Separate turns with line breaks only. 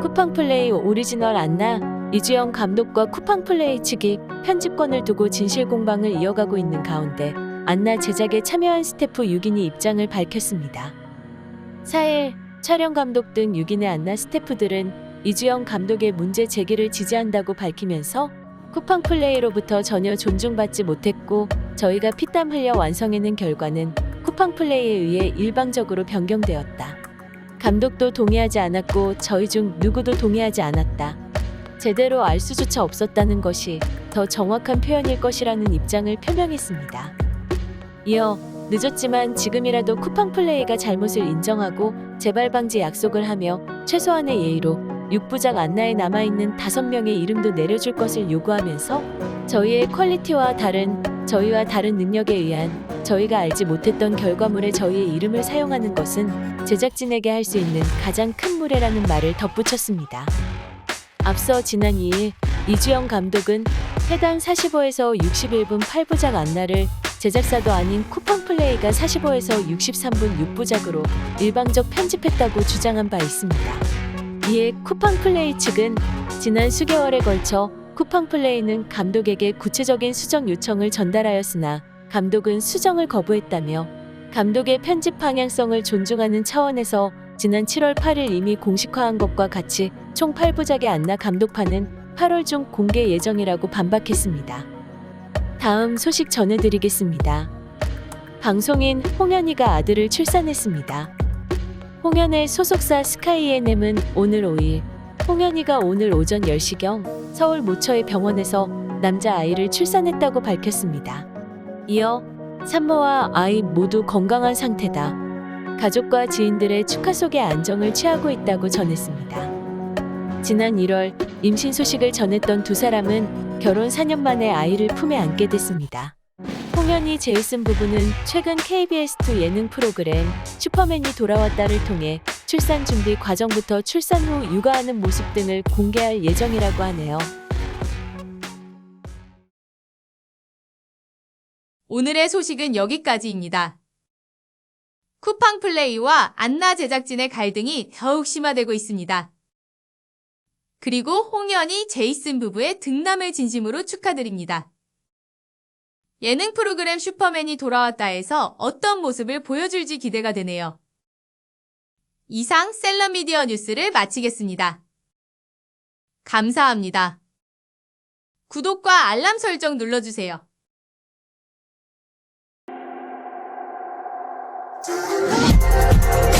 쿠팡플레이 오리지널 안나 이주영 감독과 쿠팡플레이 측이 편집권을 두고 진실 공방을 이어가고 있는 가운데 안나 제작에 참여한 스태프 6인이 입장을 밝혔습니다. 4일 촬영 감독 등 6인의 안나 스태프들은 이주영 감독의 문제 제기를 지지한다고 밝히면서 쿠팡 플레이로부터 전혀 존중받지 못했고 저희가 피땀 흘려 완성해낸 결과는 쿠팡 플레이에 의해 일방적으로 변경되었다. 감독도 동의하지 않았고 저희 중 누구도 동의하지 않았다. 제대로 알 수조차 없었다는 것이 더 정확한 표현일 것이라는 입장을 표명했습니다. 이어 늦었지만 지금이라도 쿠팡 플레이가 잘못을 인정하고 재발 방지 약속을 하며 최소한의 예의로 6부작 안나에 남아있는 5명의 이름도 내려줄 것을 요구하면서 저희의 퀄리티와 다른 저희와 다른 능력에 의한 저희가 알지 못했던 결과물에 저희의 이름을 사용하는 것은 제작진에게 할 수 있는 가장 큰 무례라는 말을 덧붙였습니다. 앞서 지난 2일 이주영 감독은 해당 45에서 61분 8부작 안나를 제작사도 아닌 쿠팡 플레이가 45에서 63분 6부작으로 일방적 편집했다고 주장한 바 있습니다. 이에 쿠팡 플레이 측은 지난 수개월에 걸쳐 쿠팡 플레이는 감독에게 구체적인 수정 요청을 전달하였으나 감독은 수정을 거부했다며 감독의 편집 방향성을 존중하는 차원에서 지난 7월 8일 이미 공식화한 것과 같이 총 8부작의 안나 감독판은 8월 중 공개 예정이라고 반박했습니다. 다음 소식 전해드리겠습니다. 방송인 홍현희가 아들을 출산했습니다. 홍현의 소속사 스카이에넴은 오늘 5일 홍현희가 오늘 오전 10시경 서울 모처의 병원에서 남자 아이를 출산했다고 밝혔습니다. 이어 산모와 아이 모두 건강한 상태다. 가족과 지인들의 축하 속에 안정을 취하고 있다고 전했습니다. 지난 1월 임신 소식을 전했던 두 사람은 결혼 4년 만에 아이를 품에 안게 됐습니다. 홍현희 제이슨 부부는 최근 KBS2 예능 프로그램 슈퍼맨이 돌아왔다를 통해 출산 준비 과정부터 출산 후 육아하는 모습 등을 공개할 예정이라고 하네요.
오늘의 소식은 여기까지입니다. 쿠팡 플레이와 안나 제작진의 갈등이 더욱 심화되고 있습니다. 그리고 홍현희, 제이슨 부부의 등남을 진심으로 축하드립니다. 예능 프로그램 슈퍼맨이 돌아왔다에서 어떤 모습을 보여줄지 기대가 되네요. 이상 셀러미디어 뉴스를 마치겠습니다. 감사합니다. 구독과 알람 설정 눌러주세요.
Thank you.